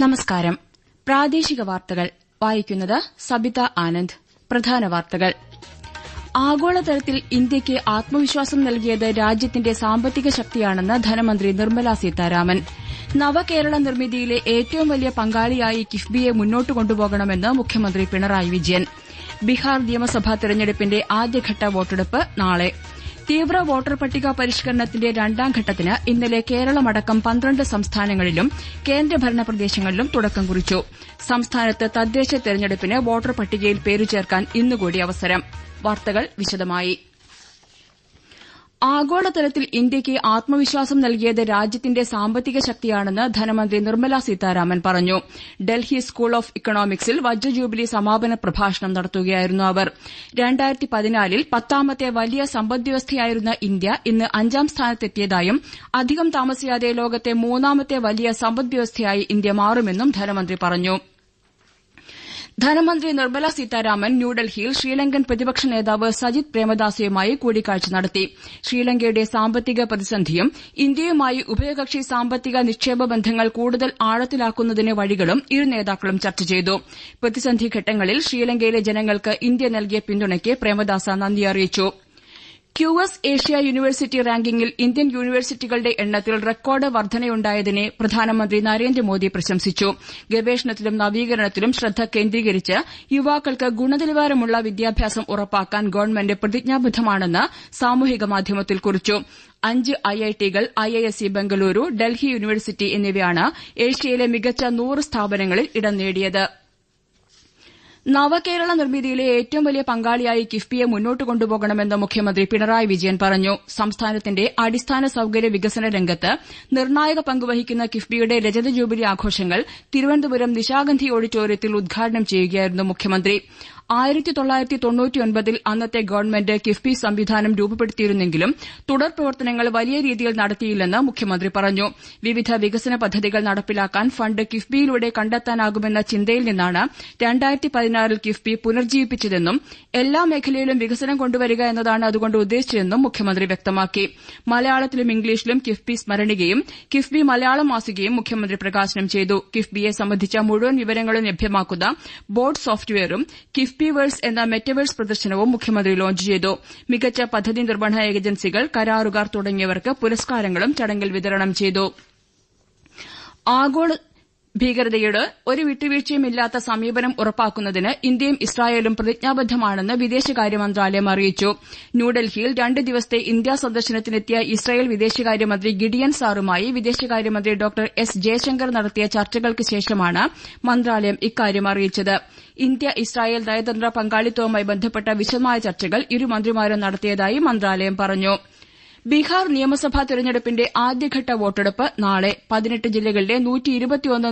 നമസ്കാരം. പ്രാദേശിക വാർത്തകൾ വായിക്കുന്നത് സബിത ആനന്ദ്. പ്രധാന വാർത്തകൾ. ആഗോളതലത്തിൽ ഇന്ത്യയ്ക്ക് ആത്മവിശ്വാസം നൽകിയത് രാജ്യത്തിന്റെ സാമ്പത്തിക ശക്തിയാണെന്ന് ധനമന്ത്രി നിർമ്മല സീതാരാമൻ. നവകേരള നിർമ്മിതിയിലെ ഏറ്റവും വലിയ പങ്കാളിയായി കിഫ്ബിയെ മുന്നോട്ട് കൊണ്ടുപോകണമെന്ന് മുഖ്യമന്ത്രി പിണറായി വിജയൻ. ബീഹാർ നിയമസഭാ തെരഞ്ഞെടുപ്പിന്റെ ആദ്യഘട്ട വോട്ടെടുപ്പ് നാളെ. തീവ്ര വോട്ടർ പട്ടിക പരിഷ്കരണത്തിന്റെ രണ്ടാം ഘട്ടത്തിന് ഇന്നലെ കേരളമടക്കം പന്ത്രണ്ട് സംസ്ഥാനങ്ങളിലും കേന്ദ്രഭരണ പ്രദേശങ്ങളിലും തുടക്കം കുറിച്ചു. സംസ്ഥാനത്ത് തദ്ദേശ തെരഞ്ഞെടുപ്പിന് വോട്ടർ പട്ടികയിൽ പേരു ചേർക്കാൻ ഇന്നുകൂടി അവസരം. വാർത്തകൾ വിശദമായി. ആഗോളതലത്തിൽ ഇന്ത്യയ്ക്ക് ആത്മവിശ്വാസം നൽകിയത് രാജ്യത്തിന്റെ സാമ്പത്തിക ശക്തിയാണെന്ന് ധനമന്ത്രി നിർമ്മല സീതാരാമൻ പറഞ്ഞു. ഡൽഹി സ്കൂൾ ഓഫ് ഇക്കണോമിക്സിൽ വജ്രജൂബിലി സമാപന പ്രഭാഷണം നടത്തുകയായിരുന്നു അവർ. ൽ പത്താമത്തെ വലിയ സമ്പദ്വ്യവസ്ഥയായിരുന്ന ഇന്ത്യ ഇന്ന് അഞ്ചാം സ്ഥാനത്തെത്തിയതായും അധികം താമസിയാതെ ലോകത്തെ മൂന്നാമത്തെ വലിയ സമ്പദ്വ്യവസ്ഥയായി ഇന്ത്യ മാറുമെന്നും ധനമന്ത്രി പറഞ്ഞു. ധനമന്ത്രി നിർമ്മല സീതാരാമൻ ന്യൂഡൽഹിയിൽ ശ്രീലങ്കൻ പ്രതിപക്ഷ നേതാവ് സജിത് പ്രേമദാസയുമായി കൂടിക്കാഴ്ച നടത്തി. ശ്രീലങ്കയുടെ സാമ്പത്തിക പ്രതിസന്ധിയും ഇന്ത്യയുമായി ഉഭയകക്ഷി സാമ്പത്തിക നിക്ഷേപ ബന്ധങ്ങൾ കൂടുതൽ ആഴത്തിലാക്കുന്നതിന് വഴികളും ഇരു നേതാക്കളും ചർച്ച ചെയ്തു. പ്രതിസന്ധി ഘട്ടങ്ങളിൽ ശ്രീലങ്കയിലെ ജനങ്ങൾക്ക് ഇന്ത്യ നൽകിയ പിന്തുണയ്ക്ക് പ്രേമദാസ നന്ദി അറിയിച്ചു. ക്യു എസ് ഏഷ്യ യൂണിവേഴ്സിറ്റി റാങ്കിംഗിൽ ഇന്ത്യൻ യൂണിവേഴ്സിറ്റികളുടെ എണ്ണത്തിൽ റെക്കോർഡ് വർധനയുണ്ടായതിനെ പ്രധാനമന്ത്രി നരേന്ദ്രമോദി പ്രശംസിച്ചു. ഗവേഷണത്തിലും നവീകരണത്തിലും ശ്രദ്ധ കേന്ദ്രീകരിച്ച് യുവാക്കൾക്ക് ഗുണനിലവാരമുള്ള വിദ്യാഭ്യാസം ഉറപ്പാക്കാൻ ഗവൺമെന്റ് പ്രതിജ്ഞാബദ്ധമാണെന്ന് സാമൂഹിക മാധ്യമത്തിൽ കുറിച്ചു. അഞ്ച് ഐഐടികൾ ഐഐഎസ്സി ബംഗളൂരു ഡൽഹി യൂണിവേഴ്സിറ്റി എന്നിവയാണ് ഏഷ്യയിലെ മികച്ച നൂറ് സ്ഥാപനങ്ങളിൽ ഇടം നേടിയത്. നവകേരള നിർമ്മിതിയിലെ ഏറ്റവും വലിയ പങ്കാളിയായി കിഫ്ബിയെ മുന്നോട്ട് കൊണ്ടുപോകണമെന്ന് മുഖ്യമന്ത്രി പിണറായി വിജയൻ പറഞ്ഞു. സംസ്ഥാനത്തിന്റെ അടിസ്ഥാന സൌകര്യ വികസന രംഗത്ത് നിർണായക പങ്കുവഹിക്കുന്ന കിഫ്ബിയുടെ രജത ജൂബിലി ആഘോഷങ്ങൾ തിരുവനന്തപുരം നിശാഗന്ധി ഓഡിറ്റോറിയത്തിൽ ഉദ്ഘാടനം ചെയ്യുകയായിരുന്നു മുഖ്യമന്ത്രി. ൽ അന്നത്തെ ഗവൺമെന്റ് കിഫ്ബി സംവിധാനം രൂപപ്പെടുത്തിയിരുന്നെങ്കിലും തുടർ പ്രവർത്തനങ്ങൾ വലിയ രീതിയിൽ നടത്തിയില്ലെന്ന് മുഖ്യമന്ത്രി പറഞ്ഞു. വിവിധ വികസന പദ്ധതികൾ നടപ്പിലാക്കാൻ ഫണ്ട് കിഫ്ബിയിലൂടെ കണ്ടെത്താനാകുമെന്ന ചിന്തയിൽ നിന്നാണ് രണ്ടായിരത്തി പതിനാറിൽ കിഫ്ബി പുനർജീവിപ്പിച്ചതെന്നും എല്ലാ മേഖലയിലും വികസനം കൊണ്ടുവരിക എന്നതാണ് അതുകൊണ്ട് ഉദ്ദേശിച്ചതെന്നും മുഖ്യമന്ത്രി വ്യക്തമാക്കി. മലയാളത്തിലും ഇംഗ്ലീഷിലും കിഫ്ബി സ്മരണികയും കിഫ്ബി മലയാളം മാസികയും മുഖ്യമന്ത്രി പ്രകാശനം ചെയ്തു. കിഫ്ബിയെ സംബന്ധിച്ച മുഴുവൻ വിവരങ്ങളും ലഭ്യമാക്കുന്ന ബോർഡ് സോഫ്റ്റ്വെയറും കിഫ്ബി വേഴ്സ് എന്ന മെറ്റവേഴ്സ് പ്രദർശനവും മുഖ്യമന്ത്രി ലോഞ്ച് ചെയ്തു. മികച്ച പദ്ധതി നിർവഹണ ഏജൻസികൾ കരാറുകാർ തുടങ്ങിയവർക്ക് പുരസ്കാരങ്ങളും ചടങ്ങിൽ വിതരണം ചെയ്തു. ഭീകരതയോട് ഒരു വിട്ടുവീഴ്ചയുമില്ലാത്ത സമീപനം ഉറപ്പാക്കുന്നതിന് ഇന്ത്യയും ഇസ്രായേലും പ്രതിജ്ഞാബദ്ധമാണെന്ന് വിദേശകാര്യ മന്ത്രാലയം അറിയിച്ചു. ന്യൂഡൽഹിയിൽ രണ്ട് ദിവസത്തെ ഇന്ത്യാ സന്ദർശനത്തിനെത്തിയ ഇസ്രായേൽ വിദേശകാര്യമന്ത്രി ഗിഡിയൻ സാറുമായി വിദേശകാര്യമന്ത്രി ഡോക്ടർ എസ് ജയശങ്കർ നടത്തിയ ചർച്ചകൾക്ക് ശേഷമാണ് മന്ത്രാലയം ഇക്കാര്യം അറിയിച്ചത്. ഇന്ത്യ ഇസ്രായേൽ നയതന്ത്ര പങ്കാളിത്തവുമായി ബന്ധപ്പെട്ട വിശദമായ ചർച്ചകൾ ഇരുമന്ത്രിമാരും നടത്തിയതായി മന്ത്രാലയം പറഞ്ഞു. ബീഹാർ നിയമസഭാ തെരഞ്ഞെടുപ്പിന്റെ ആദ്യഘട്ട വോട്ടെടുപ്പ് നാളെ പതിനെട്ട് ജില്ലകളിലെ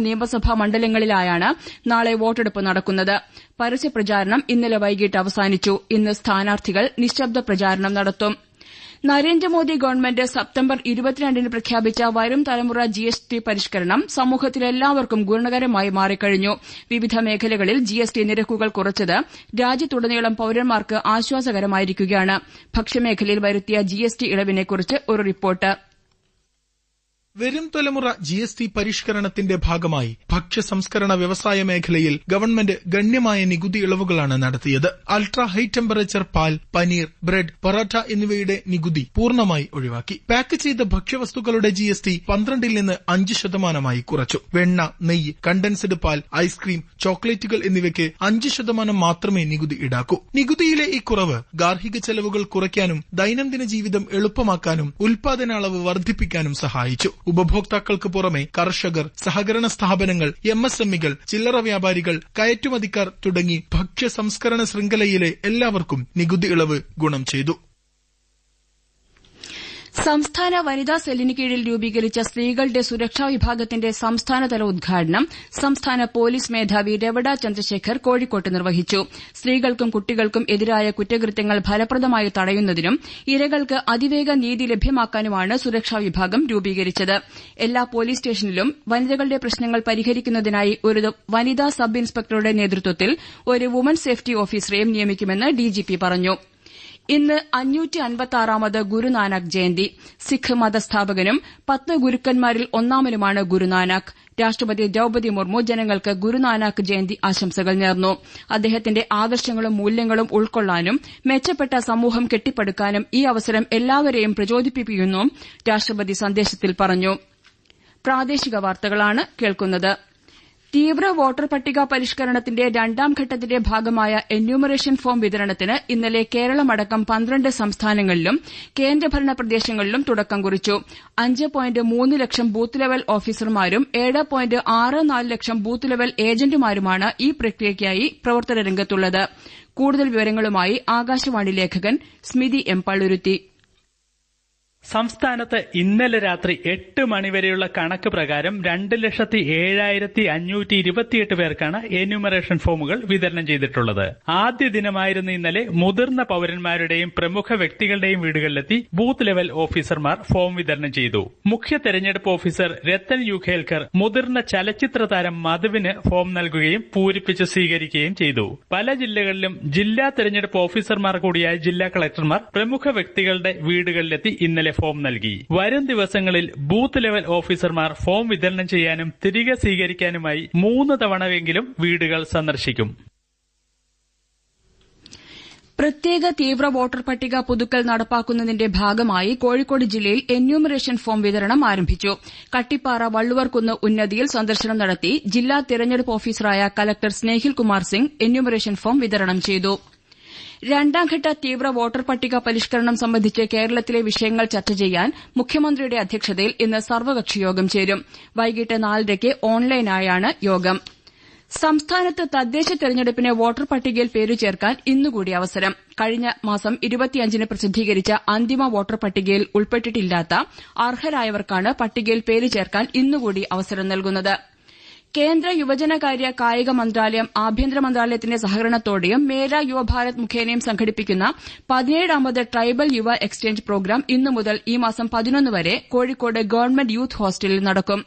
നിയമസഭാ മണ്ഡലങ്ങളിലായാണ് നാളെ വോട്ടെടുപ്പ് നടക്കുന്നത്. പരസ്യപ്രചാരണം ഇന്നലെ വൈകിട്ട് അവസാനിച്ചു. ഇന്ന് സ്ഥാനാർത്ഥികൾ നിശബ്ദ പ്രചാരണം നടത്തും. നരേന്ദ്രമോദി ഗവൺമെന്റ് സെപ്റ്റംബർ ഇരുപത്തിരണ്ടിന് പ്രഖ്യാപിച്ച വരും തലമുറ ജി എസ് ടി പരിഷ്കരണം സമൂഹത്തിലെല്ലാവർക്കും ഗുണകരമായി മാറിക്കഴിഞ്ഞു. വിവിധ മേഖലകളിൽ ജി എസ് ടി നിരക്കുകൾ കുറച്ചത് രാജ്യത്തുടനീളം പൌരന്മാർക്ക് ആശ്വാസകരമായിരിക്കുകയാണ്. ഭക്ഷ്യമേഖലയിൽ വരുത്തിയ ജി എസ് ടി ഇളവിനെക്കുറിച്ച് ഒരു റിപ്പോർട്ട്. വരും തലമുറ ജി എസ് ടി പരിഷ്കരണത്തിന്റെ ഭാഗമായി ഭക്ഷ്യ സംസ്കരണ വ്യവസായ മേഖലയിൽ ഗവൺമെന്റ് ഗണ്യമായ നികുതി ഇളവുകളാണ് നടത്തിയത്. അൾട്രാ ഹൈ ടെമ്പറേച്ചർ പാൽ പനീർ ബ്രെഡ് പൊറോട്ട എന്നിവയുടെ നികുതി പൂർണമായി ഒഴിവാക്കി. പാക്ക് ചെയ്ത ഭക്ഷ്യവസ്തുക്കളുടെ ജി എസ് ടി പന്ത്രണ്ടിൽ നിന്ന് അഞ്ച് ശതമാനമായി കുറച്ചു. വെണ്ണ നെയ്യ് കണ്ടൻസ്ഡ് പാൽ ഐസ്ക്രീം ചോക്ലേറ്റുകൾ എന്നിവയ്ക്ക് അഞ്ച് ശതമാനം മാത്രമേ നികുതി ഈടാക്കൂ. നികുതിയിലെ ഈ കുറവ് ഗാർഹിക ചെലവുകൾ കുറയ്ക്കാനും ദൈനംദിന ജീവിതം എളുപ്പമാക്കാനും ഉൽപാദന അളവ് വർദ്ധിപ്പിക്കാനും സഹായിച്ചു. ഉപഭോക്താക്കൾക്ക് പുറമെ കർഷകർ സഹകരണ സ്ഥാപനങ്ങൾ എം എസ് ചില്ലറ വ്യാപാരികൾ കയറ്റുമതിക്കാർ തുടങ്ങി ഭക്ഷ്യ സംസ്കരണ ശൃംഖലയിലെ എല്ലാവർക്കും നികുതി ഇളവ് ഗുണം ചെയ്തു. സംസ്ഥാന വനിതാ സെല്ലിന് കീഴിൽ രൂപീകരിച്ച സ്ത്രീകളുടെ സുരക്ഷാ വിഭാഗത്തിന്റെ സംസ്ഥാനതല ഉദ്ഘാടനം സംസ്ഥാന പോലീസ് മേധാവി രവട ചന്ദ്രശേഖർ കോഴിക്കോട്ട് നിർവഹിച്ചു. സ്ത്രീകൾക്കും കുട്ടികൾക്കും എതിരായ കുറ്റകൃത്യങ്ങൾ ഫലപ്രദമായി തടയുന്നതിനും ഇരകൾക്ക് അതിവേഗ നീതി ലഭ്യമാക്കാനുമാണ് സുരക്ഷാ വിഭാഗം രൂപീകരിച്ചത്. എല്ലാ പോലീസ് സ്റ്റേഷനിലും വനിതകളുടെ പ്രശ്നങ്ങൾ പരിഹരിക്കുന്നതിനായി ഒരു വനിതാ സബ് ഇൻസ്പെക്ടറുടെ നേതൃത്വത്തിൽ ഒരു വുമൺ സേഫ്റ്റി ഓഫീസറെയും നിയമിക്കുമെന്ന് ഡിജിപി പറഞ്ഞു. ഇന്ന് അഞ്ഞൂറ്റി അൻപത്താറാമത് ഗുരുനാനാക്ക് ജയന്തി. സിഖ് മതസ്ഥാപകനും പത്ത് ഗുരുക്കന്മാരിൽ ഒന്നാമനുമാണ് ഗുരുനാനാക്ക് രാഷ്ട്രപതി ദ്രൌപതി മുർമു ജനങ്ങൾക്ക് ഗുരുനാനാക്ക് ജയന്തി ആശംസകൾ നേർന്നു. അദ്ദേഹത്തിന്റെ ആദർശങ്ങളും മൂല്യങ്ങളും ഉൾക്കൊള്ളാനും മെച്ചപ്പെട്ട സമൂഹം കെട്ടിപ്പടുക്കാനും ഈ അവസരം എല്ലാവരെയും പ്രചോദിപ്പിക്കുമെന്നും രാഷ്ട്രപതി സന്ദേശത്തിൽ പറഞ്ഞു. തീവ്ര വോട്ടർ പട്ടിക പരിഷ്കരണത്തിന്റെ രണ്ടാം ഘട്ടത്തിന്റെ ഭാഗമായ എന്യൂമറേഷൻ ഫോം വിതരണത്തിന് ഇന്നലെ കേരളമടക്കം പന്ത്രണ്ട് സംസ്ഥാനങ്ങളിലും കേന്ദ്രഭരണ പ്രദേശങ്ങളിലും തുടക്കം കുറിച്ചു. അഞ്ച് പോയിന്റ് മൂന്ന് ലക്ഷം ബൂത്ത് ലെവൽ ഓഫീസർമാരും ഏഴ് പോയിന്റ് ആറ് നാല് ലക്ഷം ബൂത്ത് ലെവൽ ഏജന്റുമാരുമാണ് ഈ പ്രക്രിയയ്ക്കായി പ്രവർത്തന രംഗത്തുള്ളത് കൂടുതൽ വിവരങ്ങളുമായി ആകാശവാണി ലേഖകൻ സ്മിതി എം പള്ളുരുത്തി. സംസ്ഥാനത്ത് ഇന്നലെ രാത്രി എട്ട് മണിവരെയുള്ള കണക്ക് പ്രകാരം രണ്ട് ലക്ഷത്തി ഏഴായിരത്തി അഞ്ഞൂറ്റി ഇരുപത്തിയെട്ട് പേർക്കാണ് എന്യൂമറേഷൻ ഫോമുകൾ വിതരണം ചെയ്തിട്ടുള്ളത്. ആദ്യ ദിനമായിരുന്ന ഇന്നലെ മുതിർന്ന പൌരന്മാരുടെയും പ്രമുഖ വ്യക്തികളുടെയും വീടുകളിലെത്തി ബൂത്ത് ലെവൽ ഓഫീസർമാർ ഫോം വിതരണം ചെയ്തു. മുഖ്യ തെരഞ്ഞെടുപ്പ് ഓഫീസർ രത്തൻ യു ഖേൽക്കർ മുതിർന്ന ചലച്ചിത്ര താരം മധുവിന് ഫോം നൽകുകയും പൂരിപ്പിച്ച് സ്വീകരിക്കുകയും ചെയ്തു. പല ജില്ലകളിലും ജില്ലാ തെരഞ്ഞെടുപ്പ് ഓഫീസർമാർ കൂടിയായ ജില്ലാ കളക്ടർമാർ പ്രമുഖ വ്യക്തികളുടെ വീടുകളിലെത്തി ഇന്നലെ ഫോം നൽകി. വരും ദിവസങ്ങളിൽ ബൂത്ത് ലെവൽ ഓഫീസർമാർ ഫോം വിതരണം ചെയ്യാനും തിരികെ സ്വീകരിക്കാനുമായി മൂന്ന് തവണവെങ്കിലും വീടുകൾ സന്ദർശിക്കും. പ്രത്യേക തീവ്ര വോട്ടർ പട്ടിക പുതുക്കൽ നടപ്പാക്കുന്നതിന്റെ ഭാഗമായി കോഴിക്കോട് ജില്ലയിൽ എന്യൂമറേഷൻ ഫോം വിതരണം ആരംഭിച്ചു. കട്ടിപ്പാറ വള്ളുവർക്കുന്ന് ഉന്നതിയിൽ സന്ദർശനം നടത്തി ജില്ലാ തെരഞ്ഞെടുപ്പ് ഓഫീസറായ collector Snehil Kumar Singh enumeration form വിതരണം ചെയ്തു. രണ്ടാംഘട്ട തീവ്ര വോട്ടർ പട്ടിക പരിഷ്കരണം സംബന്ധിച്ച് കേരളത്തിലെ വിഷയങ്ങൾ ചർച്ച ചെയ്യാൻ മുഖ്യമന്ത്രിയുടെ അധ്യക്ഷതയിൽ ഇന്ന് സർവകക്ഷിയോഗം ചേരും. വൈകിട്ട് നാലരയ്ക്ക് ഓൺലൈനായാണ് യോഗം. സംസ്ഥാനത്ത് തദ്ദേശ തെരഞ്ഞെടുപ്പിന് വോട്ടർ പട്ടികയിൽ പേരു ചേർക്കാൻ ഇന്നുകൂടി അവസരം. കഴിഞ്ഞ മാസം ഇരുപത്തിയഞ്ചിന് പ്രസിദ്ധീകരിച്ച അന്തിമ വോട്ടർ പട്ടികയിൽ ഉൾപ്പെട്ടിട്ടില്ലാത്ത അർഹരായവർക്കാണ് പട്ടികയിൽ പേര് ചേർക്കാൻ ഇന്നുകൂടി അവസരം നൽകുന്നത്. കേന്ദ്ര യുവജനകാര്യ കായിക മന്ത്രാലയം ആഭ്യന്തര മന്ത്രാലയത്തിന്റെ സഹകരണത്തോടെയും മേര യുവഭാരത് മുഖേനയും സംഘടിപ്പിക്കുന്ന പതിനേഴാമത് ട്രൈബൽ യുവ എക്സ്ചേഞ്ച് പ്രോഗ്രാം ഇന്നു മുതൽ ഈ മാസം പതിനൊന്ന് വരെ കോഴിക്കോട് ഗവൺമെന്റ് യൂത്ത് ഹോസ്റ്റലിൽ നടക്കും.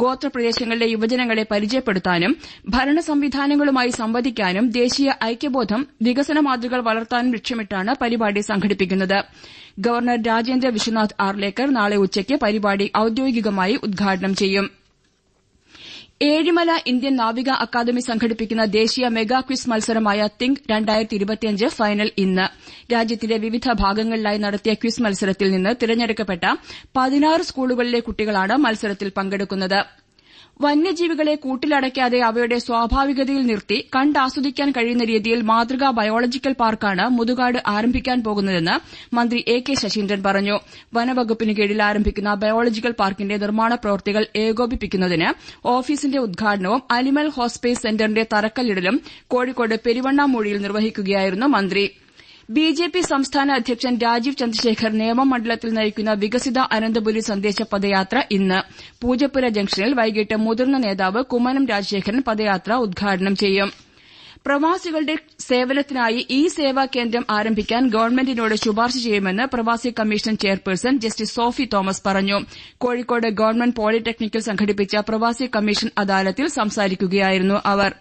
ഗോത്രപ്രദേശങ്ങളിലെ യുവജനങ്ങളെ പരിചയപ്പെടുത്താനും ഭരണ സംവിധാനങ്ങളുമായി സംവദിക്കാനും ദേശീയ ഐക്യബോധം വികസന മാതൃകൾ വളർത്താനും ലക്ഷ്യമിട്ടാണ് പരിപാടി സംഘടിപ്പിക്കുന്നത്. ഗവർണർ രാജേന്ദ്ര വിശ്വനാഥ് ആർലേക്കർ നാളെ ഉച്ചയ്ക്ക് പരിപാടി ഔദ്യോഗികമായി ഉദ്ഘാടനം ചെയ്യും. ഏഴിമല ഇന്ത്യൻ നാവിക അക്കാദമി സംഘടിപ്പിക്കുന്ന ദേശീയ മെഗാ ക്വിസ് മത്സരമായ തിങ്ക് ഫൈനൽ ഇന്ന്. രാജ്യത്തിന്റെ വിവിധ ഭാഗങ്ങളിലായി നടത്തിയ ക്വിസ് മത്സരത്തിൽ നിന്ന് തിരഞ്ഞെടുക്കപ്പെട്ട പതിനാറ് സ്കൂളുകളിലെ കുട്ടികളാണ് മത്സരത്തിൽ പങ്കെടുക്കുന്നത്. വന്യജീവികളെ കൂട്ടിലടയ്ക്കാതെ അവയുടെ സ്വാഭാവികതയിൽ നിർത്തി കണ്ടാസ്വദിക്കാൻ കഴിയുന്ന രീതിയിൽ മാതൃകാ ബയോളജിക്കൽ പാർക്കാണ് മുതുകാട് ആരംഭിക്കാൻ പോകുന്നതെന്ന് മന്ത്രി എ കെ ശശീന്ദ്രൻ പറഞ്ഞു. വനവകുപ്പിന് കീഴിൽ ആരംഭിക്കുന്ന ബയോളജിക്കൽ പാർക്കിന്റെ നിർമ്മാണ പ്രവൃത്തികൾ ഏകോപിപ്പിക്കുന്നതിന് ഓഫീസിന്റെ ഉദ്ഘാടനവും അനിമൽ ഹോസ്പേസ് സെന്ററിന്റെ തറക്കല്ലിടലും കോഴിക്കോട് പെരുവണ്ണാമൂഴിയിൽ നിർവഹിക്കുകയായിരുന്നു മന്ത്രി. ബിജെപി സംസ്ഥാന അധ്യക്ഷൻ രാജീവ് ചന്ദ്രശേഖർ നേമം മണ്ഡലത്തിൽ നയിക്കുന്ന വികസിത അനന്തപുരി സന്ദേശ പദയാത്ര ഇന്ന് പൂജപ്പുര ജംഗ്ഷനിൽ വൈകിട്ട് മുതിർന്ന നേതാവ് കുമ്മനം രാജശേഖരൻ പദയാത്ര ഉദ്ഘാടനം ചെയ്യും. പ്രവാസികളുടെ സേവനത്തിനായി ഇ സേവാ കേന്ദ്രം ആരംഭിക്കാൻ ഗവൺമെന്റിനോട് ശുപാർശ ചെയ്യുമെന്ന് Pravasi commission chairperson justice Sophy Thomas പറഞ്ഞു. കോഴിക്കോട് ഗവൺമെന്റ് പോളിടെക്നിക്കിൽ സംഘടിപ്പിച്ച പ്രവാസി കമ്മീഷൻ അദാലത്തിൽ സംസാരിക്കുകയായിരുന്നു അവർ.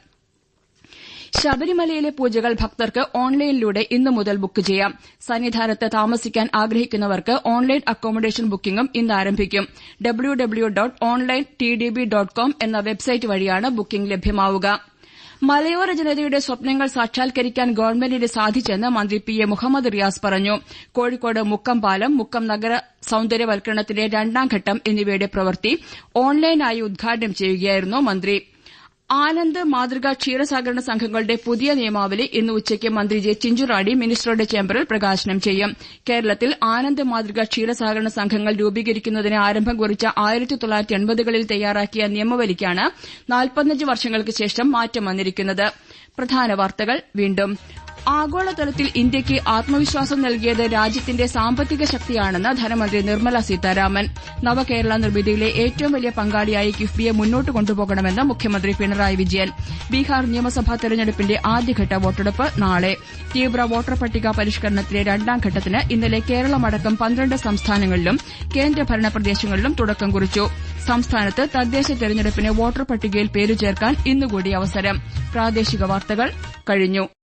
ശബരിമലയിലെ പൂജകൾ ഭക്തർക്ക് ഓൺലൈനിലൂടെ ഇന്നു മുതൽ ബുക്ക് ചെയ്യാം. സന്നിധാനത്ത് താമസിക്കാൻ ആഗ്രഹിക്കുന്നവർക്ക് ഓൺലൈൻ അക്കോമഡേഷൻ ബുക്കിംഗും ഇന്ന് ആരംഭിക്കും. W W dot online T D B dot com എന്ന വെബ്സൈറ്റ് വഴിയാണ് ബുക്കിംഗ് ലഭ്യമാവുക. മലയോര ജനതയുടെ സ്വപ്നങ്ങൾ സാക്ഷാത്കരിക്കാൻ ഗവൺമെന്റിന് സാധിച്ചെന്ന് മന്ത്രി പി എ മുഹമ്മദ് റിയാസ് പറഞ്ഞു. കോഴിക്കോട് മുക്കം പാലം മുക്കം നഗര സൌന്ദര്യവൽക്കരണത്തിന്റെ രണ്ടാംഘട്ടം എന്നിവയുടെ പ്രവൃത്തി ഓൺലൈനായി ഉദ്ഘാടനം ചെയ്യുകയായിരുന്നു മന്ത്രി. ആനന്ദ് മാതൃകാ ക്ഷീരസഹകരണ സംഘങ്ങളുടെ പുതിയ നിയമാവലി ഇന്ന് ഉച്ചയ്ക്ക് മന്ത്രി ജെ ചിഞ്ചുറാണി മിനിസ്റ്ററുടെ ചേംബറിൽ പ്രകാശനം ചെയ്യും. കേരളത്തിൽ ആനന്ദ് മാതൃകാ ക്ഷീരസഹകരണ സംഘങ്ങൾ രൂപീകരിക്കുന്നതിന് ആരംഭം കുറിച്ച എൺപതുകളിൽ തയ്യാറാക്കിയ നിയമവലിക്കാണ് വർഷങ്ങൾക്ക് ശേഷം മാറ്റം വന്നിരിക്കുന്നത്. ആഗോളതലത്തിൽ ഇന്ത്യയ്ക്ക് ആത്മവിശ്വാസം നൽകിയത് രാജ്യത്തിന്റെ സാമ്പത്തിക ശക്തിയാണെന്ന് ധനമന്ത്രി നിർമ്മല സീതാരാമൻ. നവകേരള നിർമ്മിതിയിലെ ഏറ്റവും വലിയ പങ്കാളിയായി കിഫ്ബിയെ മുന്നോട്ട് കൊണ്ടുപോകണമെന്ന് മുഖ്യമന്ത്രി പിണറായി വിജയൻ. ബീഹാർ നിയമസഭാ തെരഞ്ഞെടുപ്പിന്റെ ആദ്യഘട്ട വോട്ടെടുപ്പ് നാളെ. തീവ്ര വോട്ടർ പട്ടിക പരിഷ്കരണത്തിലെ രണ്ടാം ഘട്ടത്തിന് ഇന്നലെ കേരളമടക്കം പന്ത്രണ്ട് സംസ്ഥാനങ്ങളിലും കേന്ദ്രഭരണ പ്രദേശങ്ങളിലും തുടക്കം കുറിച്ചു. സംസ്ഥാനത്ത് തദ്ദേശ തെരഞ്ഞെടുപ്പിന് വോട്ടർ പട്ടികയിൽ പേരു ചേർക്കാൻ ഇന്നുകൂടി അവസരം. പ്രാദേശിക വാർത്തകൾ കഴിഞ്ഞു.